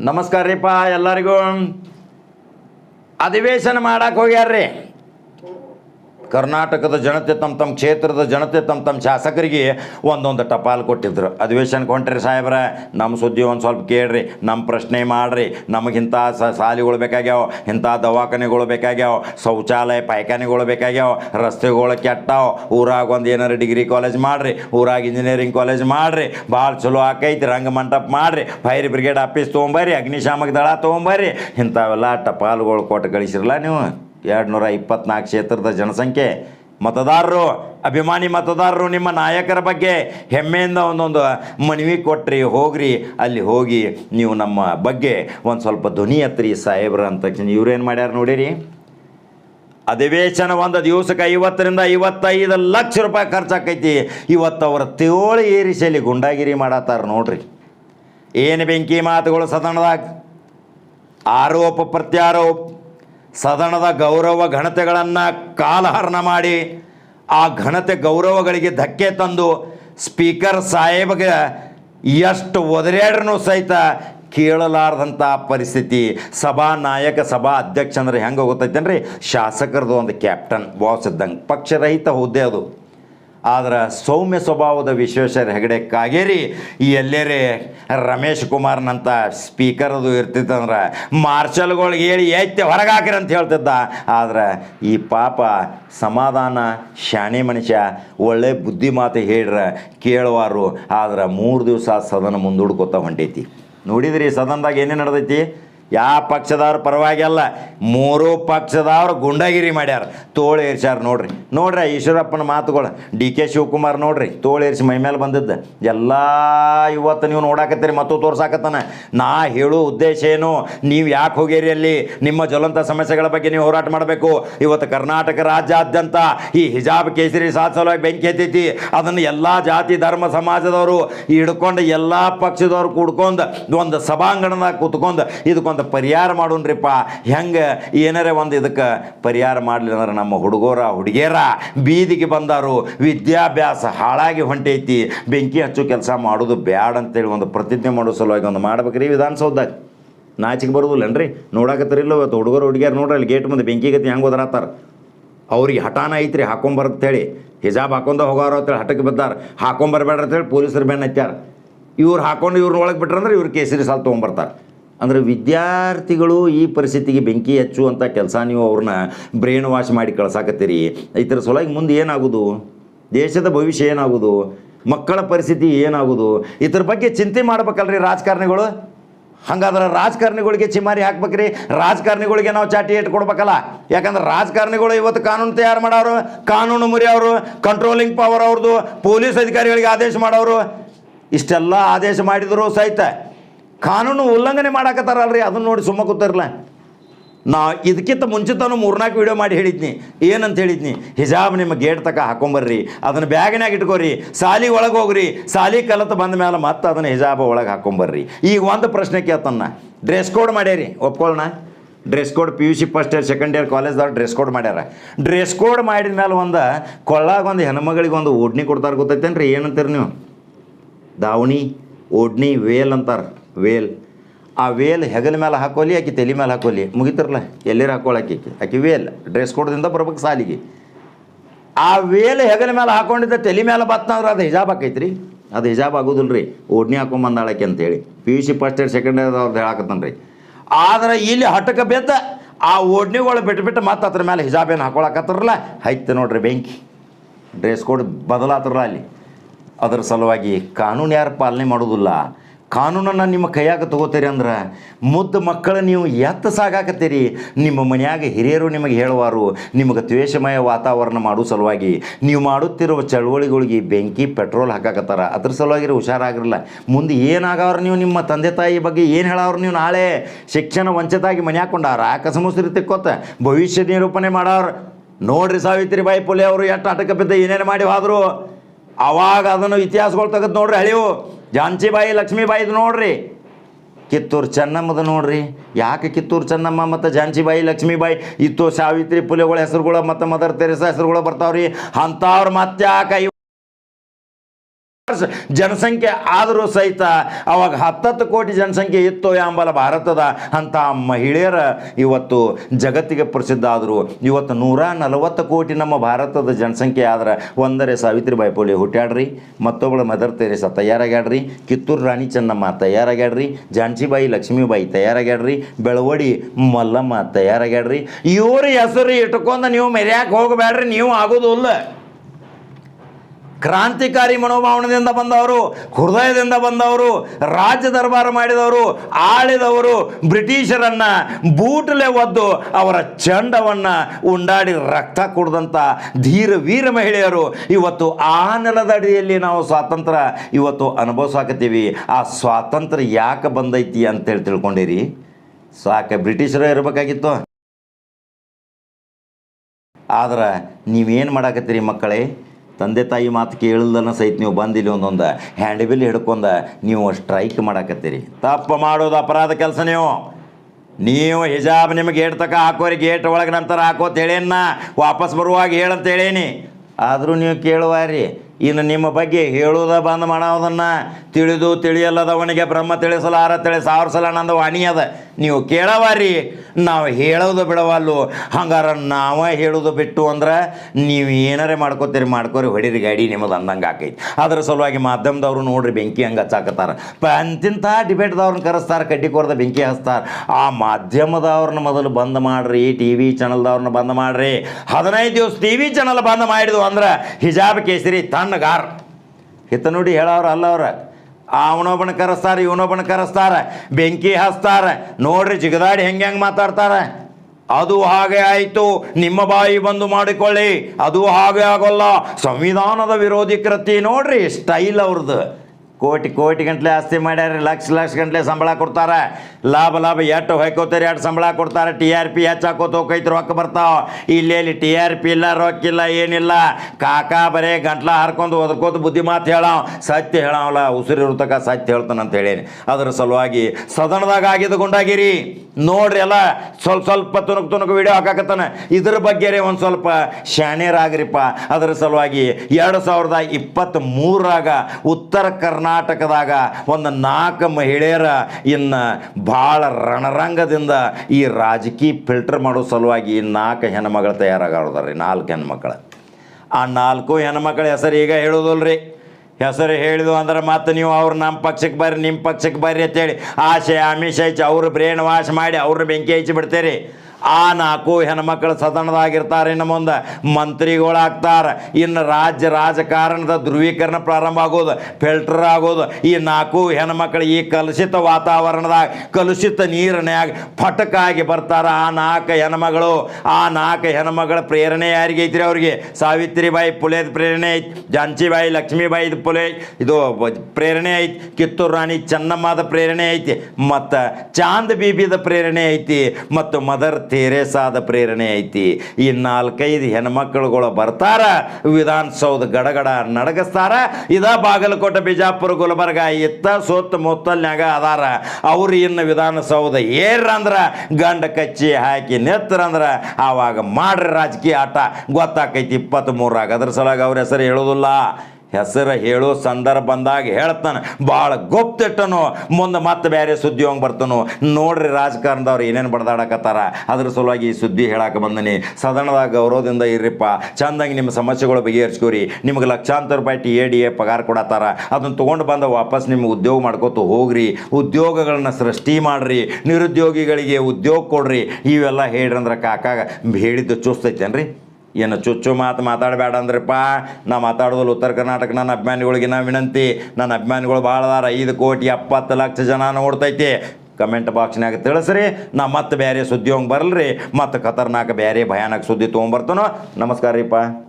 ನಮಸ್ಕಾರ ರೀಪ್ಪ ಎಲ್ಲರಿಗೂ. ಅಧಿವೇಶನ ಮಾಡಕ್ಕೆ ಹೋಗ್ಯಾರ್ರಿ. ಕರ್ನಾಟಕದ ಜನತೆ ತಮ್ಮ ತಮ್ಮ ಕ್ಷೇತ್ರದ ಜನತೆ ತಮ್ಮ ತಮ್ಮ ಶಾಸಕರಿಗೆ ಒಂದೊಂದು ಟಪಾಲ್ ಕೊಟ್ಟಿದ್ರು. ಅಧಿವೇಶನಕ್ಕೆ ಹೊಂಟ್ರಿ ಸಾಹೇಬ್ರ ನಮ್ಮ ಸುದ್ದಿ ಒಂದು ಸ್ವಲ್ಪ ಕೇಳ್ರಿ ನಮ್ಮ ಪ್ರಶ್ನೆ ಮಾಡ್ರಿ. ನಮಗಿಂಥ ಸಾಲಿಗಳು ಬೇಕಾಗ್ಯಾವ ಇಂಥ ದವಾಖಾನೆಗಳು ಬೇಕಾಗ್ಯಾವ, ಶೌಚಾಲಯ ಪಾಯ್ಖಾನೆಗಳು ಬೇಕಾಗ್ಯಾವ, ರಸ್ತೆಗಳು ಕೆಟ್ಟಾವ. ಊರಾಗ ಒಂದು ಏನಾರು ಡಿಗ್ರಿ ಕಾಲೇಜ್ ಮಾಡ್ರಿ, ಊರಾಗ ಇಂಜಿನಿಯರಿಂಗ್ ಕಾಲೇಜ್ ಮಾಡ್ರಿ. ಭಾಳ ಚಲೋ ಆಕೈತಿ, ರಂಗ ಮಂಟಪ ಮಾಡ್ರಿ. ಫೈರ್ ಬ್ರಿಗೇಡ್ ಆಫೀಸ್ ತೊಗೊಂಬರ್ರಿ, ಅಗ್ನಿಶಾಮಕ ದಳ ತೊಗೊಂಬರ್ರಿ. ಇಂಥವೆಲ್ಲ ಟಪಾಲುಗಳು ಕೊಟ್ಟು ಕಳಿಸಿರಲ್ಲ ನೀವು. ಎರಡು ನೂರ ಇಪ್ಪತ್ನಾಲ್ಕು ಕ್ಷೇತ್ರದ ಜನಸಂಖ್ಯೆ. ಮತದಾರರು, ಅಭಿಮಾನಿ ಮತದಾರರು, ನಿಮ್ಮ ನಾಯಕರ ಬಗ್ಗೆ ಹೆಮ್ಮೆಯಿಂದ ಒಂದೊಂದು ಮನವಿ ಕೊಟ್ರಿ, ಹೋಗ್ರಿ, ಅಲ್ಲಿ ಹೋಗಿ ನೀವು ನಮ್ಮ ಬಗ್ಗೆ ಒಂದು ಸ್ವಲ್ಪ ಧ್ವನಿ ಎತ್ತರಿ ಸಾಹೇಬ್ರ ಅಂತ ಇವ್ರೇನು ಮಾಡ್ಯಾರ ನೋಡಿರಿ? ಅಧಿವೇಶನ ಒಂದು ದಿವಸಕ್ಕೆ ಐವತ್ತರಿಂದ ಐವತ್ತೈದು ಲಕ್ಷ ರೂಪಾಯಿ ಖರ್ಚಾಕೈತಿ. ಇವತ್ತು ಅವರ ತೋಳು ಏರಿಸಲಿ ಗುಂಡಾಗಿರಿ ಮಾಡತ್ತಾರ ನೋಡ್ರಿ. ಏನು ಬೆಂಕಿ ಮಾತುಗಳು ಸದನದಾಗ? ಆರೋಪ ಪ್ರತ್ಯಾರೋಪ. ಸದನದ ಗೌರವ ಘನತೆಗಳನ್ನು ಕಾಲಹರಣ ಮಾಡಿ ಆ ಘನತೆ ಗೌರವಗಳಿಗೆ ಧಕ್ಕೆ ತಂದು ಸ್ಪೀಕರ್ ಸಾಹೇಬ್ಗೆ ಎಷ್ಟು ಒದರ್ಯಾಡ್ರೂ ಸಹಿತ ಕೇಳಲಾರ್ದಂಥ ಪರಿಸ್ಥಿತಿ. ಸಭಾ ನಾಯಕ, ಸಭಾ ಅಧ್ಯಕ್ಷ ಅಂದ್ರೆ ಹೆಂಗೆ ಗೊತ್ತೈತೇನ್ರಿ? ಶಾಸಕರದು ಒಂದು ಕ್ಯಾಪ್ಟನ್, ಬಾಸ್ ಇದ್ದಂಗೆ. ಪಕ್ಷರಹಿತ ಹುದ್ದೆ ಅದು. ಆದ್ರೆ ಸೌಮ್ಯ ಸ್ವಭಾವದ ವಿಶ್ವೇಶ್ವರ ಹೆಗಡೆ ಕಾಗೇರಿ, ಈ ಎಲ್ಲೇರಿ ರಮೇಶ್ ಕುಮಾರ್ನಂತ ಸ್ಪೀಕರ್ ಅದು ಇರ್ತಿತ್ತಂದ್ರೆ ಮಾರ್ಷಲ್ಗಳಿಗೆ ಹೇಳಿ ಎತ್ತೆ ಹೊರಗಾಕ್ರಿ ಅಂತ ಹೇಳ್ತಿದ್ದ. ಆದ್ರೆ ಈ ಪಾಪ ಸಮಾಧಾನ, ಶಾಣೆ ಮನುಷ್ಯ, ಒಳ್ಳೆ ಬುದ್ಧಿ ಮಾತು ಹೇಳ್ರ ಕೇಳುವಾರು ಆದ್ರೆ ಮೂರು ದಿವಸ ಸದನ ಮುಂದೂಡ್ಕೊತ ಹೊಂಟೈತಿ. ನೋಡಿದ್ರಿ ಸದನದಾಗ ಏನೇ ನಡೆದೈತಿ? ಯಾವ ಪಕ್ಷದವ್ರ ಪರವಾಗಿಲ್ಲ ಮೂರು ಮೂರೂ ಪಕ್ಷದವ್ರು ಗುಂಡಾಗಿರಿ ಮಾಡ್ಯಾರ. ತೋಳು ಏರ್ಸ್ಯಾರ ನೋಡ್ರಿ. ನೋಡ್ರಿ ಈಶ್ವರಪ್ಪನ ಮಾತುಗಳು. ಡಿ ಕೆ ಶಿವಕುಮಾರ್ ನೋಡ್ರಿ, ತೋಳು ಏರ್ಸಿ ಮೈ ಮೇಲೆ ಬಂದಿದ್ದ. ಎಲ್ಲ ಇವತ್ತು ನೀವು ನೋಡಾಕತ್ತೀರಿ, ಮತ್ತು ತೋರ್ಸಾಕತ್ತಾನ. ನಾ ಹೇಳೋ ಉದ್ದೇಶ ಏನು? ನೀವು ಯಾಕೆ ಹೋಗಿರಿ ಅಲ್ಲಿ? ನಿಮ್ಮ ಜ್ವಲಂತ ಸಮಸ್ಯೆಗಳ ಬಗ್ಗೆ ನೀವು ಹೋರಾಟ ಮಾಡಬೇಕು. ಇವತ್ತು ಕರ್ನಾಟಕ ರಾಜ್ಯಾದ್ಯಂತ ಈ ಹಿಜಾಬ್ ಕೇಸರಿ ಸಲುವಾಗಿ ಬೆಂಕಿ ಎತ್ತೈತಿ ಅದನ್ನು ಎಲ್ಲ ಜಾತಿ, ಧರ್ಮ, ಸಮಾಜದವರು ಹಿಡ್ಕೊಂಡು ಎಲ್ಲ ಪಕ್ಷದವರು ಕೂಡ್ಕೊಂಡು ಒಂದು ಸಭಾಂಗಣದಾಗ ಕೂತ್ಕೊಂಡು ಇದಕ್ಕೊಂದು ಪರಿಹಾರ ಮಾಡೋಣ್ರಿಪ್ಪ. ಹೆಂಗೆ? ಏನಾರೇ ಒಂದು ಇದಕ್ಕೆ ಪರಿಹಾರ ಮಾಡಲಿ ಅಂದ್ರೆ ನಮ್ಮ ಹುಡುಗೋರ, ಹುಡುಗಿಯರ ಬೀದಿಗೆ ಬಂದಾರು. ವಿದ್ಯಾಭ್ಯಾಸ ಹಾಳಾಗಿ ಹೊಂಟೈತಿ. ಬೆಂಕಿ ಹಚ್ಚು ಕೆಲಸ ಮಾಡೋದು ಬ್ಯಾಡ ಅಂತೇಳಿ ಒಂದು ಪ್ರತಿಜ್ಞೆ ಮಾಡೋ ಸಲುವಾಗಿ ಒಂದು ಮಾಡ್ಬೇಕ್ರಿ ವಿಧಾನಸೌಧದಾಗ. ನಾಚಿಗೆ ಬರೋದಿಲ್ಲನ್ರಿ? ನೋಡಾಕತ್ತಿರಿಲ್ಲ ಇವತ್ತು ಹುಡುಗರು, ಹುಡುಗಿಯರು ನೋಡ್ರಿ ಅಲ್ಲಿ ಗೇಟ್ ಮುಂದೆ ಬೆಂಕಿ ಗತಿ ಹೆಂಗೆ ಓದರಾತಾರ ಅವ್ರಿಗೆ ಹಠಾನ ಐತ್ರಿ ಹೇಳಿ ಹಿಜಾಬ್ ಹಾಕೊಂಡ ಹೋಗೋರು ಅಂತೇಳಿ ಹಠಕ್ಕೆ ಬಿದ್ದಾರ. ಹಾಕೊಂಬರ್ಬೇಡ್ರಿ ಅಂತೇಳಿ ಪೊಲೀಸರು ಬೆನ್ನ ಹಚ್ಚಾರ ಇವ್ರು ಹಾಕೊಂಡು ಇವ್ರನ್ನ ಒಳಗೆ ಬಿಟ್ರಂದ್ರೆ ಇವ್ರು ಕೇಸರಿ ಸಾಲ ತೊಗೊಂಬರ್ತಾರೆ. ಅಂದ್ರೆ ವಿದ್ಯಾರ್ಥಿಗಳು ಈ ಪರಿಸ್ಥಿತಿಗೆ ಬೆಂಕಿ ಹಚ್ಚುವಂಥ ಕೆಲಸ ನೀವು ಅವ್ರನ್ನ ಬ್ರೈನ್ ವಾಶ್ ಮಾಡಿ ಕಳ್ಸಾಕತ್ತೀರಿ. ಇದರ ಸಲುವಾಗಿ ಮುಂದೆ ಏನಾಗೋದು? ದೇಶದ ಭವಿಷ್ಯ ಏನಾಗೋದು? ಮಕ್ಕಳ ಪರಿಸ್ಥಿತಿ ಏನಾಗೋದು? ಇದ್ರ ಬಗ್ಗೆ ಚಿಂತೆ ಮಾಡ್ಬೇಕಲ್ರಿ ರಾಜಕಾರಣಿಗಳು? ಹಂಗಾದ್ರೆ ರಾಜಕಾರಣಿಗಳಿಗೆ ಚಿಮಾರಿ ಹಾಕ್ಬೇಕ್ರಿ. ರಾಜಕಾರಣಿಗಳಿಗೆ ನಾವು ಚಾಟಿ ಏಟ್ ಕೊಡ್ಬೇಕಲ್ಲ. ಯಾಕಂದ್ರೆ ರಾಜಕಾರಣಿಗಳು ಇವತ್ತು ಕಾನೂನು ತಯಾರು ಮಾಡೋರು ಕಾನೂನು ಮುರಿಯೋರು ಕಂಟ್ರೋಲಿಂಗ್ ಪವರ್ ಅವ್ರದ್ದು ಪೊಲೀಸ್ ಅಧಿಕಾರಿಗಳಿಗೆ ಆದೇಶ ಮಾಡೋರು ಇಷ್ಟೆಲ್ಲ ಆದೇಶ ಮಾಡಿದ್ರು ಸಹಿತ ಕಾನೂನು ಉಲ್ಲಂಘನೆ ಮಾಡಾಕತ್ತಾರಲ್ರಿ, ಅದನ್ನು ನೋಡಿ ಸುಮ್ಮ ಕೂತಾರಲ್ಲ ನಾ ಇದಕ್ಕಿಂತ ಮುಂಚಿತನೂ ಮೂರ್ನಾಲ್ಕು ವಿಡಿಯೋ ಮಾಡಿ ಹೇಳಿದ್ನಿ. ಏನಂತ ಹೇಳಿದ್ನಿ? ಹಿಜಾಬ್ ನಿಮ್ಮ ಗೇಟ್ ತಕ ಹಾಕೊಂಬರ್ರಿ. ಅದನ್ನು ಬ್ಯಾಗ್ನಾಗ ಇಟ್ಕೋರಿ. ಸಾಲಿ ಒಳಗೆ ಹೋಗ್ರಿ. ಸಾಲಿ ಕಲತ ಬಂದ ಮೇಲೆ ಮತ್ತೆ ಅದನ್ನು ಹಿಜಾಬ್ ಒಳಗೆ ಹಾಕೊಂಬರ್ರಿ. ಈಗ ಒಂದು ಪ್ರಶ್ನೆ ಕೇಳ್ತಾನ ಡ್ರೆಸ್ ಕೋಡ್ ಮಾಡ್ಯಾರಿ? ಒಪ್ಕೊಳ್ಳೋಣ dress code P U C first year, second year ಕಾಲೇಜ್ದವ್ರು dress code ಮಾಡ್ಯಾರ. ಡ್ರೆಸ್ ಕೋಡ್ ಮಾಡಿದ ಮೇಲೆ ಒಂದು ಕೊಳ್ಳಾಗ ಒಂದು ಹೆಣ್ಮಗಳಿಗೆ ಒಂದು ಓಡ್ನಿ ಕೊಡ್ತಾರೆ ಗೊತ್ತೈತೇನ್ರಿ? ಏನಂತೀರಿ ನೀವು? ದಾವಣಿ, ಓಡ್ನಿ, ವೇಲ್ ಅಂತಾರೆ. ವೇಲ್. ಆ ವೇಲ್ ಹೆಗಲ ಮೇಲೆ ಹಾಕೋಲಿ, ಆಕೆ ತಲೆ ಮೇಲೆ ಹಾಕೋಲಿ. ಮುಗಿತಿರಲ್ಲ ಎಲ್ಲಿರ ಹಾಕೊಳಕ್ಕೆ ಆಕಿ ವೇಲ್. ಡ್ರೆಸ್ ಕೋಡ್ದಿಂದ ಬರ್ಬೇಕು ಸಾಲಿಗೆ. ಆ ವೇಲ್ ಹೆಗಲ ಮೇಲೆ ಹಾಕೊಂಡಿದ್ದ ತಲೆ ಮೇಲೆ ಬತ್ತಂದ್ರೆ ಅದು ಹಿಜಾಬ್ ಆಕೈತ್ರಿ? ಅದು ಹಿಜಾಬ್ ಆಗೋದಿಲ್ಲ ರೀ ಓಡ್ನಿ ಹಾಕೊಂಬಂದಾಳಕ್ಕೆ ಅಂತೇಳಿ. P U C first year second year ಅವ್ರದ್ದು ಹೇಳಾಕತ್ತಾನೆ ರೀ ಆದ್ರೆ ಇಲ್ಲಿ ಹಟಕ ಬೆತ್ತ ಆ ಓಡ್ನಿಗಳು ಬಿಟ್ಟು ಬಿಟ್ಟು ಮತ್ತೆ ಅದ್ರ ಮೇಲೆ ಹಿಜಾಬ್ ಏನು ಹಾಕೊಳಕತ್ತಾರಲ್ಲ ಹೈತೆ ನೋಡ್ರಿ ಬೆಂಕಿ. ಡ್ರೆಸ್ ಕೋಡ್ ಬದಲಾತ್ರಲ್ಲ ಅಲ್ಲಿ. ಅದರ ಸಲುವಾಗಿ ಕಾನೂನು ಯಾರು ಪಾಲನೆ ಮಾಡೋದಿಲ್ಲ. ಕಾನೂನನ್ನು ನಿಮ್ಮ ಕೈಯಾಗ ತಗೋತೀರಿ ಅಂದ್ರೆ ಮುದ್ದು ಮಕ್ಕಳು ನೀವು ಎತ್ತ ಸಾಗಾಕತ್ತೀರಿ. ನಿಮ್ಮ ಮನೆಯಾಗ ಹಿರಿಯರು ನಿಮಗೆ ಹೇಳುವಾರು, ನಿಮಗೆ ದ್ವೇಷಮಯ ವಾತಾವರಣ ಮಾಡೋ ಸಲುವಾಗಿ. ನೀವು ಮಾಡುತ್ತಿರುವ ಚಳುವಳಿಗಳಿಗೆ ಬೆಂಕಿ, ಪೆಟ್ರೋಲ್ ಹಾಕಾಕತ್ತಾರ. ಅದ್ರ ಸಲುವಾಗಿ ಹುಷಾರಾಗಿರಲ್ಲ. ಮುಂದೆ ಏನಾಗವ್ರು ನೀವು ನಿಮ್ಮ ತಂದೆ ತಾಯಿ ಬಗ್ಗೆ ಏನು ಹೇಳವ್ರು ನೀವು ನಾಳೆ? ಶಿಕ್ಷಣ ವಂಚಿತಾಗಿ ಮನೆ ಕೊಂಡಾರ. ಕಸಮುಸ್ರಿ ತಿಕ್ಕೋತ ಭವಿಷ್ಯ ನಿರೂಪಣೆ ಮಾಡವ್ರು. ನೋಡ್ರಿ ಸಾವಿತ್ರಿಬಾಯಿ ಪುಲೆ ಅವರು ಎಷ್ಟು ಆಟಕ್ಕೆ ಬಿದ್ದ ಏನೇನು ಮಾಡಿ ಹೋದರು. ಅವಾಗ ಅದನ್ನು ಇತಿಹಾಸಗಳು ತೆಗೆದು ನೋಡ್ರಿ ಹಳಿವು ಝಾನ್ಸಿಬಾಯಿ ಲಕ್ಷ್ಮೀಬಾಯಿದು ನೋಡ್ರಿ. ಕಿತ್ತೂರು ಚೆನ್ನಮ್ಮದ ನೋಡ್ರಿ. ಯಾಕೆ ಕಿತ್ತೂರು ಚೆನ್ನಮ್ಮ ಮತ್ತು ಝಾನ್ಸಿಬಾಯಿ ಲಕ್ಷ್ಮೀಬಾಯಿ? ಇತ್ತು ಸಾವಿತ್ರಿ ಪುಲೆಗಳ ಹೆಸರುಗಳು ಮತ್ತು ಮದರ್ ತೆರೆಸ ಹೆಸರುಗಳು ಬರ್ತಾವ್ರಿ. ಅಂಥವ್ರು ಮತ್ತೆ ಯಾಕೆ ಜನಸಂಖ್ಯೆ ಆದರೂ ಸಹಿತ ಅವಾಗ ಹತ್ತತ್ತು ಕೋಟಿ ಜನಸಂಖ್ಯೆ ಇತ್ತು ಎಂಬಲ ಭಾರತದ ಅಂಥ ಮಹಿಳೆಯರ ಇವತ್ತು ಜಗತ್ತಿಗೆ ಪ್ರಸಿದ್ಧ ಆದರು ಇವತ್ತು ನೂರ ನಲವತ್ತು ಕೋಟಿ ನಮ್ಮ ಭಾರತದ ಜನಸಂಖ್ಯೆ ಆದ್ರೆ ಒಂದರೆ ಸಾವಿತ್ರಿಬಾಯಿ ಪುಲೆ ಹುಟ್ಟಾಡ್ರಿ ಮತ್ತೊಬ್ಬಳ ಮದರ್ ತೆರೇಸಾ ತಯಾರಾಗ್ಯಾಡ್ರಿ, ಕಿತ್ತೂರು ರಾಣಿ ಚೆನ್ನಮ್ಮ ತಯಾರಾಗ್ಯಾಡ್ರಿ ಝಾನ್ಸಿಬಾಯಿ ಲಕ್ಷ್ಮೀಬಾಯಿ ತಯಾರಾಗ್ಯಾಡ್ರಿ, ಬೆಳವಡಿ ಮಲ್ಲಮ್ಮ ತಯಾರಾಗ್ಯಾಡ್ರಿ. ಇವ್ರ ಹೆಸರು ಇಟ್ಕೊಂಡು ನೀವು ಮೆರ್ಯಾಕೆ ಹೋಗಬೇಡ್ರಿ ನೀವು ಆಗೋದಿಲ್ಲ ಕ್ರಾಂತಿಕಾರಿ ಮನೋಭಾವನೆಯಿಂದ ಬಂದವರು, ಹೃದಯದಿಂದ ಬಂದವರು, ರಾಜ್ಯ ದರ್ಬಾರ ಮಾಡಿದವರು, ಆಳಿದವರು ಬ್ರಿಟಿಷರನ್ನ ಬೂಟಲೆ ಒದ್ದು ಅವರ ಚಂಡವನ್ನು ಉಂಡಾಡಿ ರಕ್ತ ಕುಡ್ದಂಥ ಧೀರ ವೀರ ಮಹಿಳೆಯರು ಇವತ್ತು ಆ ನೆಲದಡಿಯಲ್ಲಿ ನಾವು ಸ್ವಾತಂತ್ರ್ಯ ಇವತ್ತು ಅನುಭವಿಸಾಕತ್ತೀವಿ. ಆ ಸ್ವಾತಂತ್ರ್ಯ ಯಾಕೆ ಬಂದೈತಿ ಅಂತೇಳಿ ತಿಳ್ಕೊಂಡಿರಿ. ಸಾಕೆ ಬ್ರಿಟಿಷರೇ ಇರಬೇಕಾಗಿತ್ತು. ಆದ್ರೆ ನೀವೇನು ಮಾಡಾಕತ್ತೀರಿ ಮಕ್ಕಳೇ? ತಂದೆ ತಾಯಿ ಮಾತು ಕೇಳಿಲ್ದನ ಸಹಿತ ನೀವು ಬಂದಿಲ್ಲಿ ಒಂದೊಂದು ಹ್ಯಾಂಡ್ ಬಿಲ್ ಹಿಡ್ಕೊಂಡ ನೀವು ಸ್ಟ್ರೈಕ್ ಮಾಡಾಕತ್ತೀರಿ. ತಪ್ಪು ಮಾಡೋದು ಅಪರಾಧ ಕೆಲಸ ನೀವು. ನೀವು ಹಿಜಾಬ್ ನಿಮಗೆ ಗೇಟ್ ತಕ ಹಾಕೋರಿ ಗೇಟ್ ಒಳಗೆ ನಂತರ ಹಾಕೋತ ಹೇಳೇನ ವಾಪಸ್ ಬರುವಾಗ ಹೇಳಂತ ಹೇಳೇನಿ. ಆದರೂ ನೀವು ಕೇಳುವಾರಿ, ಇನ್ನು ನಿಮ್ಮ ಬಗ್ಗೆ ಹೇಳುವುದ ಬಂದ್ ಮಾಡೋದನ್ನು ತಿಳಿದು ತಿಳಿಯಲ್ಲದವನಿಗೆ ಬ್ರಹ್ಮ ತಿಳಿಸಲಾರ ತಿಳಿ ಸಾವಿರ ಸಲ ನಂದು ವಾಣಿ ಅದ. ನೀವು ಕೇಳವಾರಿ, ನಾವು ಹೇಳೋದು ಬಿಡವಲ್ಲು. ಹಂಗಾರ ನಾವೇ ಹೇಳೋದು ಬಿಟ್ಟು ಅಂದ್ರೆ ನೀವು ಏನಾರೆ ಮಾಡ್ಕೋತೀರಿ, ಮಾಡ್ಕೋರಿ, ಹೊಡೀರಿ ಗಾಡಿ ನಿಮ್ಮದು ಅಂದಂಗೆ ಆಕೈತಿ. ಅದ್ರ ಸಲುವಾಗಿ ಮಾಧ್ಯಮದವ್ರು ನೋಡ್ರಿ ಬೆಂಕಿ ಹಂಗೆ ಹಚ್ಚಾಕತ್ತಾರ. ಪ ಅಂತಿಂಥ ಡಿಬೇಟ್ದವ್ರನ್ನ ಕರೆಸ್ತಾರೆ, ಕಡ್ಡಿ ಕೊರ್ದ ಬೆಂಕಿ ಹಚ್ತಾರೆ. ಆ ಮಾಧ್ಯಮದವ್ರನ್ನ ಮೊದಲು ಬಂದ್ ಮಾಡ್ರಿ ಟಿ ವಿ ಚಾನಲ್ದವ್ರನ್ನ ಬಂದ್ ಮಾಡ್ರಿ. ಹದಿನೈದು ದಿವಸ ಟಿ ವಿ ಚಾನಲ್ ಬಂದ್ ಮಾಡಿದ್ವು ಅಂದ್ರೆ ಹಿಜಾಬ್ ಕೇಸರಿ ತಣ್ಣಗಾರ್. ಹಿತ್ತ ನೋಡಿ ಹೇಳೋರು ಅಲ್ಲವ್ರ. ಅವನೊಬ್ಬನ ಕರೆಸ್ತಾರೆ ಇವನೊಬ್ಬನ ಕರೆಸ್ತಾರೆ, ಬೆಂಕಿ ಹಚ್ತಾರೆ. ನೋಡ್ರಿ ಜಿಗದಾಡಿ ಹೆಂಗೆ ಹೆಂಗೆ ಮಾತಾಡ್ತಾರೆ? ಅದು ಹಾಗೆ ಆಯಿತು. ನಿಮ್ಮ ಬಾಯಿ ಬಂದು ಮಾಡಿಕೊಳ್ಳಿ. ಅದು ಹಾಗೆ ಆಗೋಲ್ಲ. ಸಂವಿಧಾನದ ವಿರೋಧಿ ಕೃತಿ ನೋಡ್ರಿ ಸ್ಟೈಲ್ ಅವ್ರದ್ದು ಕೋಟಿ ಕೋಟಿ ಗಂಟ್ಲೆ ಆಸ್ತಿ ಮಾಡ್ಯಾರ ಲಕ್ಷ ಲಕ್ಷ ಗಂಟ್ಲೆ ಸಂಬಳ ಕೊಡ್ತಾರೆ. ಲಾಭ ಲಾಭ ಎಷ್ಟು ಹೊಯ್ಕೋತಾರೆ ಎಷ್ಟು ಸಂಬಳ ಕೊಡ್ತಾರೆ. ಟಿ ಆರ್ ಪಿ ಹೆಚ್ಚಾಕೋತ ಹೋಗೈತಿ ರೊಕ್ಕ ಬರ್ತಾವ. ಇಲ್ಲಿ ಟಿ ಆರ್ ಪಿ ಇಲ್ಲ ರೊಕ್ಕಿಲ್ಲ ಏನಿಲ್ಲ. ಕಾಕಾ ಬರೇ ಗಂಟ್ಲ ಹರ್ಕೊಂಡು ಒದರ್ಕೋತ ಬುದ್ಧಿ ಮಾತು ಹೇಳಾವ. ಸತ್ಯ ಹೇಳಾವಲ್ಲ, ಉಸಿರು ಇರ್ತಕ ಸತ್ಯ ಹೇಳ್ತಾನೆ ಅಂತ ಹೇಳೇನಿ. ಅದರ ಸಲುವಾಗಿ ಸದನದಾಗ ಆಗಿದ್ದು ಗುಂಡಾಗಿರಿ ನೋಡ್ರಿ ಎಲ್ಲ, ಸ್ವಲ್ಪ ಸ್ವಲ್ಪ ತುಣುಕು ತುಣುಕು ವಿಡಿಯೋ ಹಾಕಾಕತ್ತಾನೆ. ಇದ್ರ ಬಗ್ಗೆ ರೀ ಒಂದು ಸ್ವಲ್ಪ ಶಾಣ್ಯರಾಗ್ರಿಪ್ಪ. ಅದರ ಸಲುವಾಗಿ ಎರಡು ಸಾವಿರದ ಇಪ್ಪತ್ತ್ ಮೂರರಾಗ ಉತ್ತರ ಕರ್ನಾಟಕದಾಗ ಒಂದು ನಾಲ್ಕು ಮಹಿಳೆಯರ ಇನ್ನು ಭಾಳ ರಣರಂಗದಿಂದ ಈ ರಾಜಕೀಯ ಫಿಲ್ಟರ್ ಮಾಡೋ ಸಲುವಾಗಿ ಈ ನಾಲ್ಕು ಹೆಣ್ಮಗಳು ತಯಾರಾಗೋದ್ರಿ ನಾಲ್ಕು ಹೆಣ್ಮಕ್ಳು. ಆ ನಾಲ್ಕು ಹೆಣ್ಮಕ್ಳ ಹೆಸರು ಈಗ ಹೇಳೋದಲ್ರಿ. ಹೆಸರು ಹೇಳಿದ್ವು ಅಂದ್ರೆ ಮತ್ತೆ ನೀವು ಅವ್ರು ನಮ್ಮ ಪಕ್ಷಕ್ಕೆ ಬರ್ರಿ ನಿಮ್ಮ ಪಕ್ಷಕ್ಕೆ ಬರ್ರಿ ಅಂತೇಳಿ ಆಶೆ ಆಮಿಷ ಹಚ್ಚಿ ಅವ್ರು ಬ್ರೇನ್ ವಾಶ್ ಮಾಡಿ ಅವ್ರನ್ನ ಬೆಂಕಿ ಹಚ್ಚಿ ಬಿಡ್ತೀರಿ. ಆ ನಾಲ್ಕು ಹೆಣ್ಮಕ್ಳು ಸದನದಾಗಿರ್ತಾರೆ. ಇನ್ನು ಮುಂದೆ ಮಂತ್ರಿಗಳಾಗ್ತಾರೆ. ಇನ್ನು ರಾಜ್ಯ ರಾಜಕಾರಣದ ಧ್ರುವೀಕರಣ ಪ್ರಾರಂಭ ಆಗೋದು, ಫಿಲ್ಟರ್ ಆಗೋದು. ಈ ನಾಲ್ಕು ಹೆಣ್ಮಕ್ಳು ಈ ಕಲುಷಿತ ವಾತಾವರಣದಾಗ, ಕಲುಷಿತ ನೀರಿನ್ಯಾಗ ಫಟಕಾಗಿ ಬರ್ತಾರೆ. ಆ ನಾಲ್ಕು ಹೆಣ್ಮಗಳು ಆ ನಾಲ್ಕು ಹೆಣ್ಮಗಳ ಪ್ರೇರಣೆ ಯಾರಿಗೆ ಐತ್ರಿ ಅವ್ರಿಗೆ? ಸಾವಿತ್ರಿಬಾಯಿ ಪುಲೆದ ಪ್ರೇರಣೆ ಐತಿ, ಜಾನ್ಸಿಬಾಯಿ ಲಕ್ಷ್ಮೀಬಾಯಿ ಪುಲೆ, ಇದು ಪ್ರೇರಣೆ ಐತಿ, ಕಿತ್ತೂರು ರಾಣಿ ಚೆನ್ನಮ್ಮದ ಪ್ರೇರಣೆ ಐತಿ, ಮತ್ತು ಚಾಂದ್ ಬೀಬಿದ ಪ್ರೇರಣೆ ಐತಿ, ಮತ್ತು ಮದರ್ ತೆರೇಸಾದ ಪ್ರೇರಣೆ ಐತಿ. ಈ ನಾಲ್ಕೈದು ಹೆಣ್ಮಕ್ಳುಗಳು ಬರ್ತಾರ, ವಿಧಾನಸೌಧ ಗಡಗಡ ನಡಗಿಸ್ತಾರ. ಇದ ಬಾಗಲಕೋಟೆ, ಬಿಜಾಪುರ, ಗುಲ್ಬರ್ಗ, ಇತ್ತ ಸುತ್ತಮುತ್ತಲ್ನ್ಯಾಗ ಅದಾರ. ಅವ್ರು ಇನ್ನು ವಿಧಾನಸೌಧ ಏರ್ರಂದ್ರ, ಗಂಡ ಕಚ್ಚಿ ಹಾಕಿ ನೆತ್ತರಂದ್ರ, ಆವಾಗ ಮಾಡ್ರಿ ರಾಜಕೀಯ ಆಟ. ಗೊತ್ತಾಕೈತಿ ಇಪ್ಪತ್ತ್ಮೂರಾಗ ಅದ್ರ ಸಲುವಾಗಿ ಅವ್ರ ಹೆಸರು ಹೇಳೋದಿಲ್ಲ. ಹೆಸರು ಹೇಳೋ ಸಂದರ್ಭ ಬಂದಾಗ ಹೇಳ್ತಾನೆ ಭಾಳ ಗೊಪ್ತಿಟ್ಟನು ಮುಂದೆ ಮತ್ತೆ ಬೇರೆ ಸುದ್ದಿ ಹೋಗಿ ಬರ್ತಾನೋ. ನೋಡ್ರಿ ರಾಜಕಾರಣದವ್ರು ಏನೇನು ಬಡ್ದಾಡಕತ್ತಾರ, ಅದ್ರ ಸಲುವಾಗಿ ಈ ಸುದ್ದಿ ಹೇಳಕ್ಕೆ ಬಂದನಿ. ಸದನದಾಗ ಗೌರವದಿಂದ ಇರ್ರಿಪ್ಪ, ಚಂದಾಗಿ ನಿಮ್ಮ ಸಮಸ್ಯೆಗಳು ಬಗೆಹರಿಸ್ಕೋರಿ. ನಿಮ್ಗೆ ಲಕ್ಷಾಂತರ ರೂಪಾಯಿ ಟಿ ಎ ಡಿ ಎ ಪಗಾರ ಕೊಡತ್ತಾರ. ಅದನ್ನು ತೊಗೊಂಡು ಬಂದ ವಾಪಸ್ ನಿಮ್ಮ ಉದ್ಯೋಗ ಮಾಡ್ಕೋತ ಹೋಗ್ರಿ. ಉದ್ಯೋಗಗಳನ್ನ ಸೃಷ್ಟಿ ಮಾಡ್ರಿ. ನಿರುದ್ಯೋಗಿಗಳಿಗೆ ಉದ್ಯೋಗ ಕೊಡ್ರಿ. ಇವೆಲ್ಲ ಹೇಳ್ರಿ ಅಂದ್ರೆ ಕಾಕಾಗ ಹೇಳಿದ್ದು ಚುಸ್ತೈತೇನ್ರಿ ಏನು ಚುಚ್ಚು ಮಾತು ಮಾತಾಡಬೇಡ ಅಂದ್ರಪ್ಪ. ನಾ ಮಾತಾಡೋದಿಲ್ಲ ಉತ್ತರ ಕರ್ನಾಟಕ ನನ್ನ ಅಭಿಮಾನಿಗಳಿಗೆ ನಾ ವಿನಂತಿ. ನನ್ನ ಅಭಿಮಾನಿಗಳು ಭಾಳ ಅದಾರ. ಐದು ಕೋಟಿ ಎಪ್ಪತ್ತು ಲಕ್ಷ ಜನ ನೋಡ್ತೈತಿ. ಕಮೆಂಟ್ ಬಾಕ್ಸ್ನಾಗ ತಿಳಿಸ್ರಿ. ನಾ ಮತ್ತೆ ಬೇರೆ ಸುದ್ದಿ ಹೋಗಿ ಬರಲ್ರಿ. ಮತ್ತು ಖತರ್ನಾಕ ಬೇರೆ ಭಯಾನಕ ಸುದ್ದಿ ತೊಗೊಂಬರ್ತಾನೋ. ನಮಸ್ಕಾರ ರೀಪ್ಪ